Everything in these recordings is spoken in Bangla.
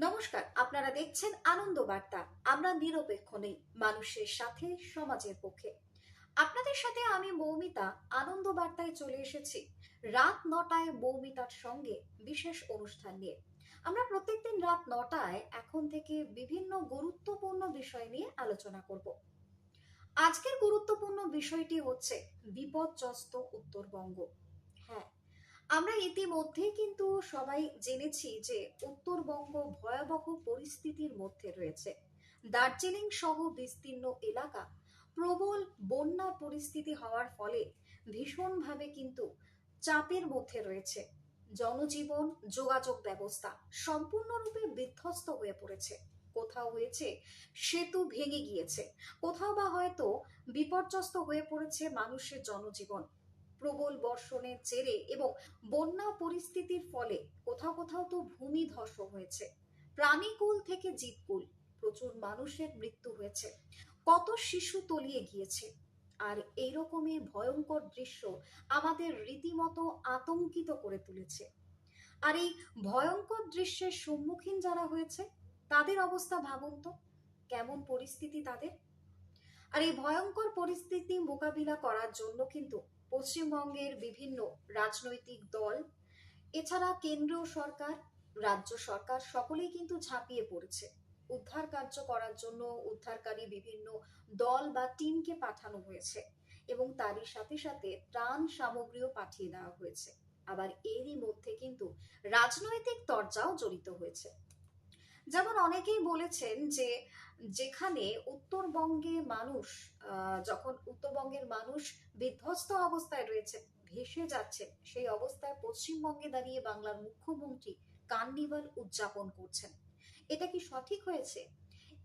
নমস্কার, আপনারা দেখছেন আনন্দ বার্তা। আমরা নিরপেক্ষ নেই মানুষের সাথে, সমাজের পক্ষে। আপনাদের সাথে আমি মৌমিতা, আনন্দ বার্তায় চলে এসেছি। রাত নটায় মৌমিতার সঙ্গে বিশেষ অনুষ্ঠান নিয়ে। আমরা প্রত্যেকদিন রাত নটায় এখন থেকে বিভিন্ন গুরুত্বপূর্ণ বিষয় নিয়ে আলোচনা করব। আজকের গুরুত্বপূর্ণ বিষয়টি হচ্ছে বিপদগ্রস্ত উত্তরবঙ্গ। আমরা ইতিমধ্যেই কিন্তু সবাই জেনেছি যে উত্তরবঙ্গ ভয়াবহ পরিস্থিতির মধ্যে রয়েছে। দার্জিলিং সহ বিস্তীর্ণ এলাকা প্রবল বন্যা পরিস্থিতি হওয়ার ফলে ভীষণভাবে কিন্তু চাপের মধ্যে রয়েছে। জনজীবন, যোগাযোগ ব্যবস্থা সম্পূর্ণরূপে বিধ্বস্ত হয়ে পড়েছে। কোথাও হয়েছে, সেতু ভেঙে গিয়েছে। কোথাও বা হয়তো বিপর্যস্ত হয়ে পড়েছে মানুষের জনজীবন। প্রবল বর্ষণের জেরে এবং বন্যা পরিস্থিতির ফলে কোথাও কোথাও তো ভূমি ধস হয়েছে। প্রাণীকুল থেকে জীবকুল, প্রচুর মানুষের মৃত্যু হয়েছে। কত শিশু তলিয়ে গিয়েছে। আর এইরকমই ভয়ঙ্কর দৃশ্য আমাদের রীতিমতো আতঙ্কিত করে তুলেছে। আর এই ভয়ঙ্কর দৃশ্যের সম্মুখীন যারা হয়েছে, তাদের অবস্থা ভাবুন তো, কেমন পরিস্থিতি তাদের? আর এই ভয়ঙ্কর পরিস্থিতি মোকাবিলা করার জন্য কিন্তু পশ্চিমবঙ্গের বিভিন্ন রাজনৈতিক দল, এছাড়া কেন্দ্রীয় সরকার, রাজ্য সরকার, সকলেই কিন্তু ঝাঁপিয়ে পড়েছে। উদ্ধার কার্য করার জন্য উদ্ধারকারী বিভিন্ন দল বা টিমকে পাঠানো হয়েছে এবং তারই সাথে সাথে ত্রাণ সামগ্রীও পাঠিয়ে দেওয়া হয়েছে। আবার এরই মধ্যে কিন্তু রাজনৈতিক তরজাও জড়িত হয়েছে। যেমন অনেকেই বলেছেন যে যেখানে উত্তরবঙ্গে মানুষ যখন উত্তরবঙ্গের মানুষ বিধ্বস্ত অবস্থায় রয়েছে, ভেসে যাচ্ছে, সেই অবস্থায় পশ্চিমবঙ্গে দাঁড়িয়ে বাংলার মুখ্যমন্ত্রী কার্নিভাল উদযাপন করছেন। এটা কি সঠিক হয়েছে?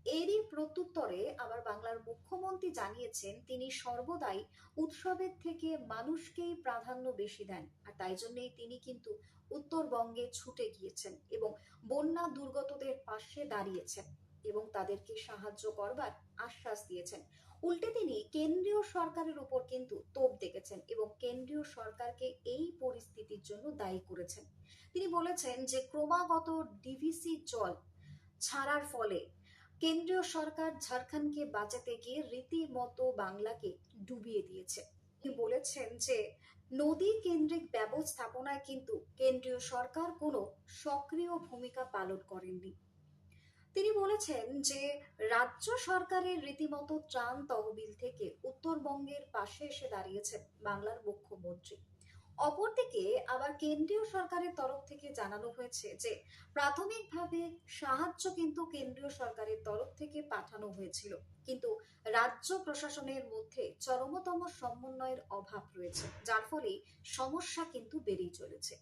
এরই প্রত্যুত্তরে আবার বাংলার মুখ্যমন্ত্রী জানিয়েছেন, তিনি সর্বদাই উৎসবের থেকে মানুষকেই প্রাধান্য বেশি দেন। আর তাই জন্যই তিনি কিন্তু উত্তরবঙ্গে ছুটে গিয়েছেন এবং বন্যা দুর্গতদের পাশে দাঁড়িয়েছেন এবং তাদেরকে সাহায্য করবার আশ্বাস দিয়েছেন। উল্টে তিনি কেন্দ্রীয় সরকারের উপর কিন্তু তোপ দেখেছেন এবং কেন্দ্রীয় সরকারকে এই পরিস্থিতির জন্য দায়ী করেছেন। তিনি বলেছেন যে, ক্রমাগত ডিভিসি জল ছাড়ার ফলে কেন্দ্রীয় সরকার ঝাড়খণ্ডকে বাঁচাতে গিয়ে রীতিমতো বাংলাকে ডুবিয়ে দিয়েছে। তিনি বলেছেন যে, নদী কেন্দ্রিক ব্যবস্থাপনায় কিন্তু কেন্দ্রীয় সরকার কোনো সক্রিয় ভূমিকা পালন করেননি। তিনি বলেছেন যে, রাজ্য সরকারের রীতিমতো ত্রাণ তহবিল থেকে উত্তরবঙ্গের পাশে এসে দাঁড়িয়েছেন বাংলার মুখ্যমন্ত্রী। অপরদিকে আবার কেন্দ্রীয় সরকারের তরফ থেকে জানানো হয়েছে যে, প্রাথমিকভাবে সাহায্য কিন্তু কেন্দ্রীয় সরকারের তরফ থেকে পাঠানো হয়েছিল। কিন্তু রাজ্য প্রশাসনের মধ্যে চরমতম সমন্বয়ের অভাব রয়েছে, যার ফলে সমস্যা কিন্তু বেড়েই চলেছে।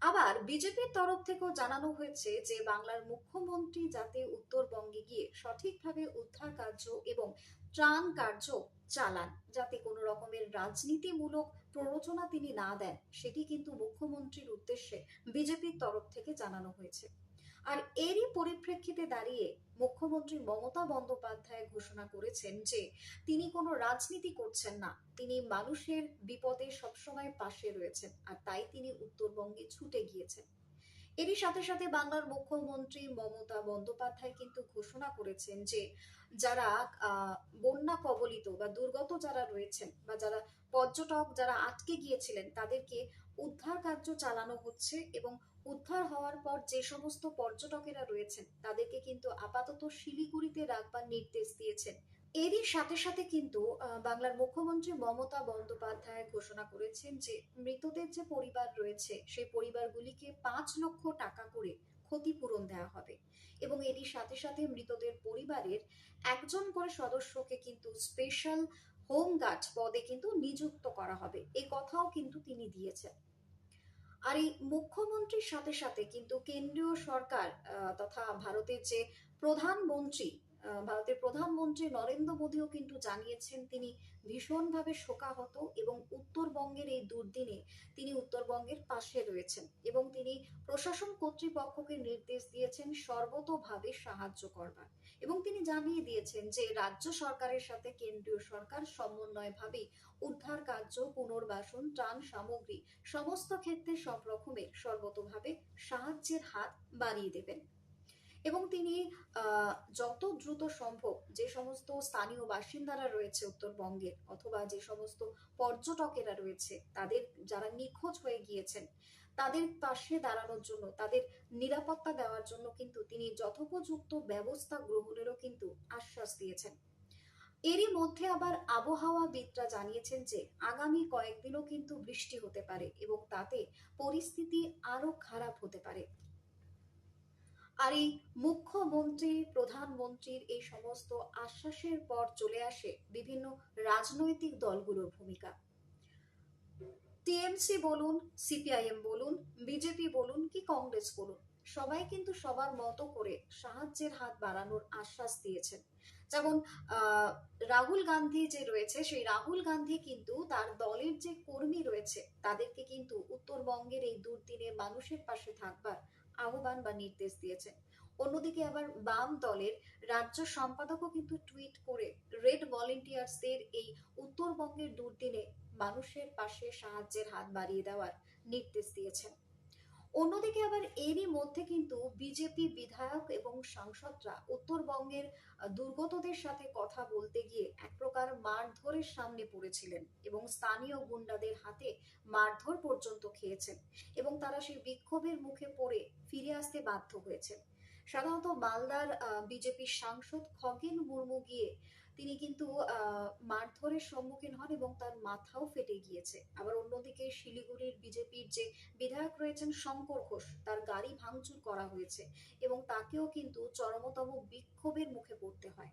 আবার বিজেপির তরফ থেকেও জানানো হয়েছে যে, বাংলার মুখ্যমন্ত্রী যাতে উত্তরবঙ্গে গিয়ে সঠিকভাবে উদ্ধার কার্য এবং ত্রাণ কার্য চালান, যাতে কোনো রকমের রাজনীতিমূলক প্ররোচনা তিনি না দেন, সেটি কিন্তু মুখ্যমন্ত্রীর উদ্দেশ্যে বিজেপির তরফ থেকে জানানো হয়েছে। আর এরই পরিপ্রেক্ষিতে দাঁড়িয়ে মুখ্যমন্ত্রী মমতা বন্দ্যোপাধ্যায় ঘোষণা করেছেন যে, তিনি কোনো রাজনীতি করছেন না, তিনি মানুষের বিপদে সবসময় পাশে রয়েছেন, আর তাই তিনি উত্তরবঙ্গে ছুটে গিয়েছেন। এরই সাথে সাথে বাংলার মুখ্যমন্ত্রী মমতা বন্দ্যোপাধ্যায় কিন্তু ঘোষণা করেছেন যে যারা বন্যা কবলিত বা দুর্গত যারা রয়েছেন বা যারা পর্যটক যারা আটকে গিয়েছিলেন তাদেরকে উদ্ধার কার্য চালানো হচ্ছে এবং উদ্ধার হওয়ার পর যে সমস্ত পর্যটকেরা রয়েছেন তাদেরকে কিন্তু আপাতত শিলিগুড়িতে রাখবার নির্দেশ দিয়েছেন। এরই সাথে সাথে কিন্তু বাংলার মুখ্যমন্ত্রী মমতা বন্দ্যোপাধ্যায় ঘোষণা করেছেন যে, মৃতদের যে পরিবার রয়েছে, সেই পরিবারগুলিকে পাঁচ লক্ষ টাকা করে ক্ষতিপূরণ দেওয়া হবে। এবং এরই সাথে সাথে মৃতদের পরিবারের একজন করে সদস্যকে কিন্তু স্পেশাল হোম হোমগার্ড পদে কিন্তু নিযুক্ত করা হবে। এই কথাও কিন্তু তিনি দিয়েছেন। আর এই মুখ্যমন্ত্রীর সাথে সাথে কিন্তু কেন্দ্রীয় সরকার তথা ভারতের যে প্রধানমন্ত্রী ভারতের প্রধানমন্ত্রী নরেন্দ্র মোদীও কিন্তু জানিয়েছেন তিনি ভীষণভাবে শোকাহত এবং উত্তরবঙ্গের এই দুর্দিনে তিনি উত্তরবঙ্গের পাশে রয়েছেন এবং তিনি প্রশাসন কর্তৃপক্ষকে নির্দেশ দিয়েছেন সর্বতোভাবে সাহায্য করবার। এবং তিনি জানিয়ে দিয়েছেন যে রাজ্য সরকারের সাথে কেন্দ্রীয় সরকার সমন্বয়ভাবেই উদ্ধার কার্য পুনর্বাসন, ত্রাণ সামগ্রী সমস্ত ক্ষেত্রে সব রকমের সর্বতোভাবে সাহায্যের হাত বাড়িয়ে দেবেন। এবং তিনি যত দ্রুত সম্ভব যে সমস্ত স্থানীয় বাসিন্দারা রয়েছে উত্তরবঙ্গের অথবা যে সমস্ত পর্যটকেরা রয়েছে, তাদের যারা নিখোঁজ হয়ে গিয়েছেন, তাদের পাশে দাঁড়ানোর জন্য, তাদের নিরাপত্তা দেওয়ার জন্য কিন্তু তিনি যথোপযুক্ত ব্যবস্থা গ্রহণেরও কিন্তু আশ্বাস দিয়েছেন। এরই মধ্যে আবার আবহাওয়াবিদরা জানিয়েছেন যে, আগামী কয়েকদিনও কিন্তু বৃষ্টি হতে পারে এবং তাতে পরিস্থিতি আরও খারাপ হতে পারে। আর এই মুখ্যমন্ত্রী, প্রধানমন্ত্রীর এই সমস্ত আশ্বাসের পর চলে আসে বিভিন্ন রাজনৈতিক দলগুলোর ভূমিকা। টিএমসি বলুন, সিপিআইএম বলুন, বিজেপি বলুন কি কংগ্রেস বলুন, সবাই কিন্তু সবার মতো করে সাহায্যের হাত বাড়ানোর আশ্বাস দিয়েছেন। যেমন রাহুল গান্ধী যে রয়েছে, সেই রাহুল গান্ধী কিন্তু তার দলের যে কর্মী রয়েছে, তাদেরকে কিন্তু উত্তরবঙ্গের এই দুর্দিনে মানুষের পাশে থাকবার আহ্বান বা নির্দেশ দিয়েছে অন্যদিকে আবার বাম দলের রাজ্য সম্পাদকও কিন্তু টুইট করে রেড ভলেন্টিয়ার্সদের এই উত্তরবঙ্গের দুর্দিনে মানুষের পাশে সাহায্যের হাত বাড়িয়ে দেওয়ার নির্দেশ দিয়েছেন। অন্যদিকে আবার এরই মধ্যে কিন্তু বিজেপি বিধায়ক এবং সাংসদরা উত্তরবঙ্গের দুর্গতদের সাথে কথা বলতে গিয়ে এক প্রকার মারধরের সামনে পড়েছিলেন এবং স্থানীয় গুন্ডাদের হাতে মারধর পর্যন্ত খেয়েছেন এবং তারা সেই বিক্ষোভের মুখে পড়ে ফিরে আসতে বাধ্য হয়েছে সাধারণত মালদার বিজেপির সাংসদ খগেন মুর্মু গিয়ে তিনি কিন্তু মারধরের সম্মুখীন হন এবং তার মাথাও ফেটে গিয়েছে। আবার অন্যদিকে শিলিগুড়ির বিজেপির যে বিধায়ক রয়েছেন শঙ্কর ঘোষ, তার গাড়ি ভাঙচুর করা হয়েছে এবং তাকেও কিন্তু চরমতম বিক্ষোভের মুখে পড়তে হয়।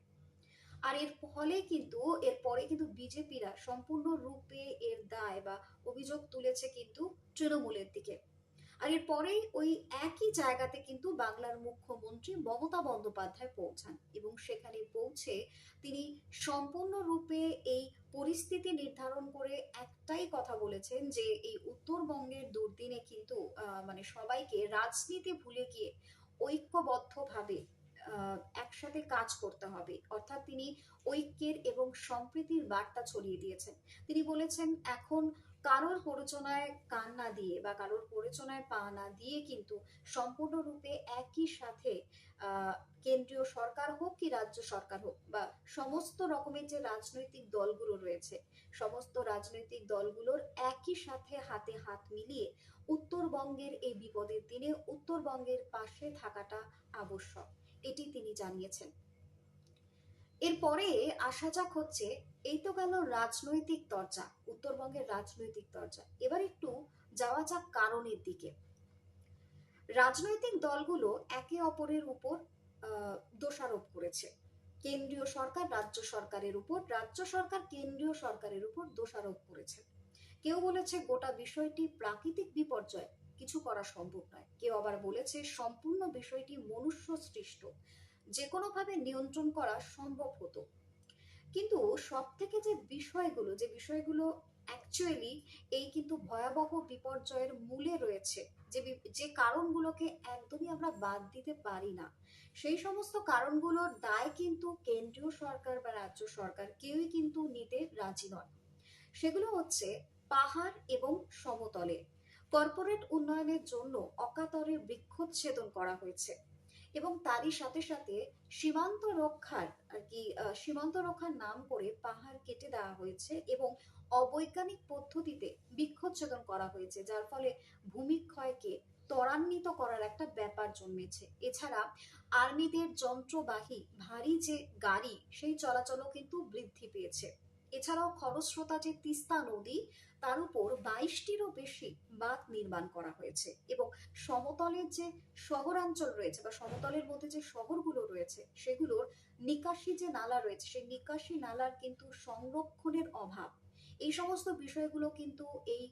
আর এর ফলে কিন্তু এরপরে কিন্তু বিজেপিরা সম্পূর্ণ রূপে এর দায় বা অভিযোগ তুলেছে কিন্তু তৃণমূলের দিকে। আর এরপরেই ওই একই জায়গাতে কিন্তু বাংলার মুখ্যমন্ত্রী মমতা বন্দ্যোপাধ্যায় পৌঁছান এবং সেখানে পৌঁছে তিনি সম্পূর্ণরূপে এই পরিস্থিতি নির্ধারণ করে একটাই কথা বলেছেন যে এই উত্তরবঙ্গের দুর্দিনে কিন্তু মানে সবাইকে রাজনীতি ভুলে গিয়ে ঐক্যবদ্ধভাবে একসাথে কাজ করতে হবে। অর্থাৎ তিনি ঐক্যের এবং সম্প্রীতির বার্তা ছড়িয়ে দিয়েছেন। তিনি বলেছেন, এখন কারোর প্ররোচনায় কান না দিয়ে বা কারোর প্ররোচনায় পা না দিয়ে কিন্তু সম্পূর্ণরূপে একই সাথে কেন্দ্রীয় সরকার হোক কি রাজ্য সরকার হোক বা সমস্ত রকমের যে রাজনৈতিক দলগুলো রয়েছে, সমস্ত রাজনৈতিক দলগুলোর একই সাথে হাতে হাত মিলিয়ে উত্তরবঙ্গের এই বিপদের দিনে উত্তরবঙ্গের পাশে থাকাটা আবশ্যক। এটি তিনি জানিয়েছেন। এরপরে আসা যাক হচ্ছে এই তো গেল রাজনৈতিক তরজা উত্তরবঙ্গের রাজনৈতিক তরজা এবার একটু যাওয়া যাক কারণের দিকে। রাজনৈতিক দলগুলো একে অপরের উপর দোষারোপ করেছে। কেন্দ্রীয় সরকার রাজ্য সরকারের উপর, রাজ্য সরকার কেন্দ্রীয় সরকারের উপর দোষারোপ করেছে। কেউ বলেছে গোটা বিষয়টি প্রাকৃতিক বিপর্যয়, কিছু করা সম্ভব নয়। কেউ আবার বলেছে সম্পূর্ণ বিষয়টি মনুষ্য সৃষ্ট যে কোনোভাবে নিয়ন্ত্রণ করা সম্ভব হতো। কিন্তু সব থেকে যে বিষয়গুলো যে বিষয়গুলো অ্যাকচুয়ালি এই কিন্তু ভয়াবহ বিপর্যয়ের মূলে রয়েছে, যে যে কারণগুলোকে একদমই আমরা বাদ দিতে পারি না। সেই সমস্ত কারণগুলোর দায় কিন্তু কেন্দ্রীয় সরকার বা রাজ্য সরকার কেউই কিন্তু নিতে রাজি নয়। সেগুলো হচ্ছে পাহাড় এবং সমতলে। কর্পোরেট উন্নয়নের জন্য অকাতরে বৃক্ষচ্ছেদন করা হয়েছে। এবং তারই সাথে সাথে সীমান্ত রক্ষার আর কি সীমান্ত রক্ষার নাম করে পাহাড় কেটে দেওয়া হয়েছে এবং অবৈজ্ঞানিক পদ্ধতিতে বৃক্ষচ্ছেদন করা হয়েছে, যার ফলে ভূমিক্ষয়কে ত্বরান্বিত করার একটা ব্যাপার জন্মেছে। এছাড়া আর্মিদের যন্ত্রবাহী ভারী যে গাড়ি, সেই চলাচলও কিন্তু বৃদ্ধি পেয়েছে। এছাড়াও খরস্রোতা যে তিস্তা নদী, তার উপর বাইশটিরও বেশি বাঁধ নির্মাণ করা হয়েছে এবং সমতলের যে শহরাঞ্চল রয়েছে বা সমতলের মধ্যে যে শহরগুলো রয়েছে, সেগুলোর নিকাশি যে নালা রয়েছে, সেই নিকাশি নালার কিন্তু সংরক্ষণের অভাব। এই সমস্ত বিষয়গুলো কিন্তু এই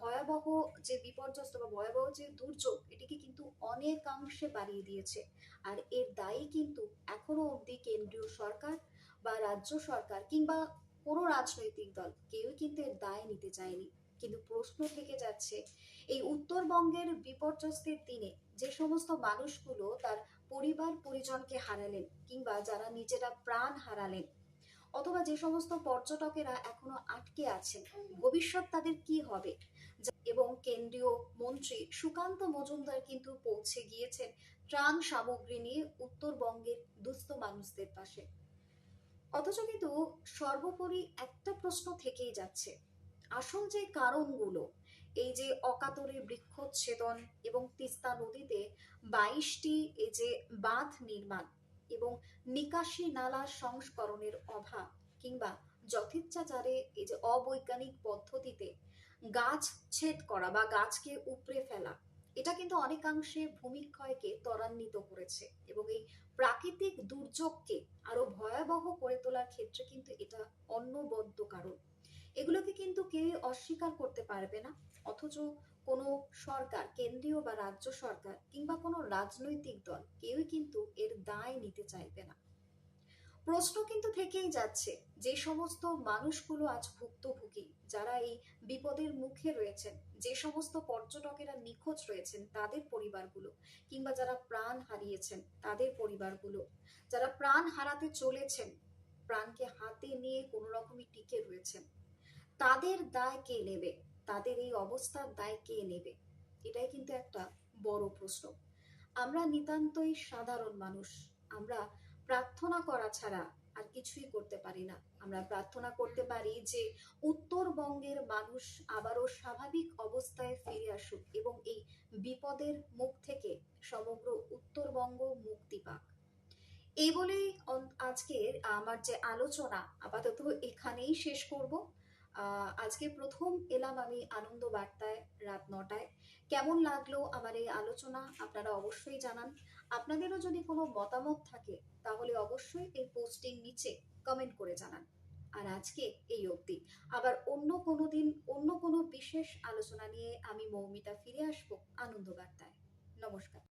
ভয়াবহ যে বিপর্যস্ত বা ভয়াবহ যে দুর্যোগ, এটিকে কিন্তু অনেকাংশে বাড়িয়ে দিয়েছে। আর এর দায়ী কিন্তু এখনও অবধি কেন্দ্রীয় সরকার বা রাজ্য সরকার কিংবা কোনো রাজনৈতিক দল কেউই কিন্তু এর দায় নিতে চায়নি। কিন্তু প্রশ্ন থেকে যাচ্ছে, এই উত্তরবঙ্গের বিপর্যস্তের দিনে যে সমস্ত মানুষগুলো তার পরিবার পরিজনকে হারালেন কিংবা যারা নিজেরা প্রাণ হারালেন অথবা যে সমস্ত পর্যটকেরা এখনও আটকে আছেন, ভবিষ্যৎ তাদের কি হবে? এবং কেন্দ্রীয় মন্ত্রী সুকান্ত মজুমদার কিন্তু পৌঁছে গিয়েছেন ত্রাণ সামগ্রী নিয়ে উত্তরবঙ্গের দুস্থ মানুষদের পাশে। অথচ কিন্তু সর্বোপরি একটা প্রশ্ন থেকেই যাচ্ছে। আসল যে কারণগুলো, এই যে অকাতরে বৃক্ষচ্ছেদন এবং তিস্তা নদীতে বাইশটি এই যে বাঁধ নির্মাণ এবং নিকাশি নালা সংস্করণের অভাব কিংবা যথেচ্ছাচারে এই যে অবৈজ্ঞানিক পদ্ধতিতে গাছ ছেদ করা বা গাছকে উপড়ে ফেলা এটা কিন্তু অনেকাংশে ভূমিক্ষয়কে ত্বরান্বিত করেছে এবং এই প্রাকৃতিক দুর্যোগকে আরও ভয়াবহ করে তোলার ক্ষেত্রে কিন্তু এটা অন্যবদ্য কারণ। এগুলোকে কিন্তু কেউ অস্বীকার করতে পারবে না, অথচ কোনো সরকার, কেন্দ্রীয় বা রাজ্য সরকার কিংবা কোনো রাজনৈতিক দল কেউই কিন্তু এর দায় নিতে চাইবে না। প্রশ্ন কিন্তু থেকেই যাচ্ছে, যে সমস্ত মানুষগুলো আজ ভুক্তভোগী, যারা এই বিপদের মুখে রয়েছেন, যে সমস্ত পর্যটকেরা নিখোঁজ রয়েছেন তাদের পরিবারগুলো, কিংবা যারা প্রাণ হারিয়েছেন তাদের পরিবারগুলো, যারা প্রাণ হারাতে চলেছেন, প্রাণকে হাতে নিয়ে কোনো রকমই টিকে রয়েছেন, তাদের দায় কে নেবে? তাদের এই অবস্থার দায় কে নেবে? এটাই কিন্তু একটা বড় প্রশ্ন। আমরা নিতান্তই সাধারণ মানুষ, আমরা প্রার্থনা করা ছাড়া আর কিছুই করতে পারি না। আমরা প্রার্থনা করতে পারি যে, উত্তরবঙ্গের মানুষ আবারও স্বাভাবিক অবস্থায় ফিরে আসুক এবং এই বিপদের মুখ থেকে সমগ্র উত্তরবঙ্গ মুক্তি পাক। এই বলেই আজকের আমার যে আলোচনা, আপাতত এখানেই শেষ করব। আজকে প্রথম এলাম আমি আনন্দ বার্তায় রাত নটায়। কেমন লাগল আমার এই আলোচনা, আপনারা অবশ্যই জানান। আপনাদেরও যদি কোনো মতামত থাকে, তাহলে অবশ্যই এই পোস্টিং নিচে কমেন্ট করে জানান। আর আজকে এই অবধি। আবার অন্য কোনো দিন, অন্য কোনো বিশেষ আলোচনা নিয়ে আমি মৌমিতা ফিরে আসব আনন্দ বার্তায় নমস্কার।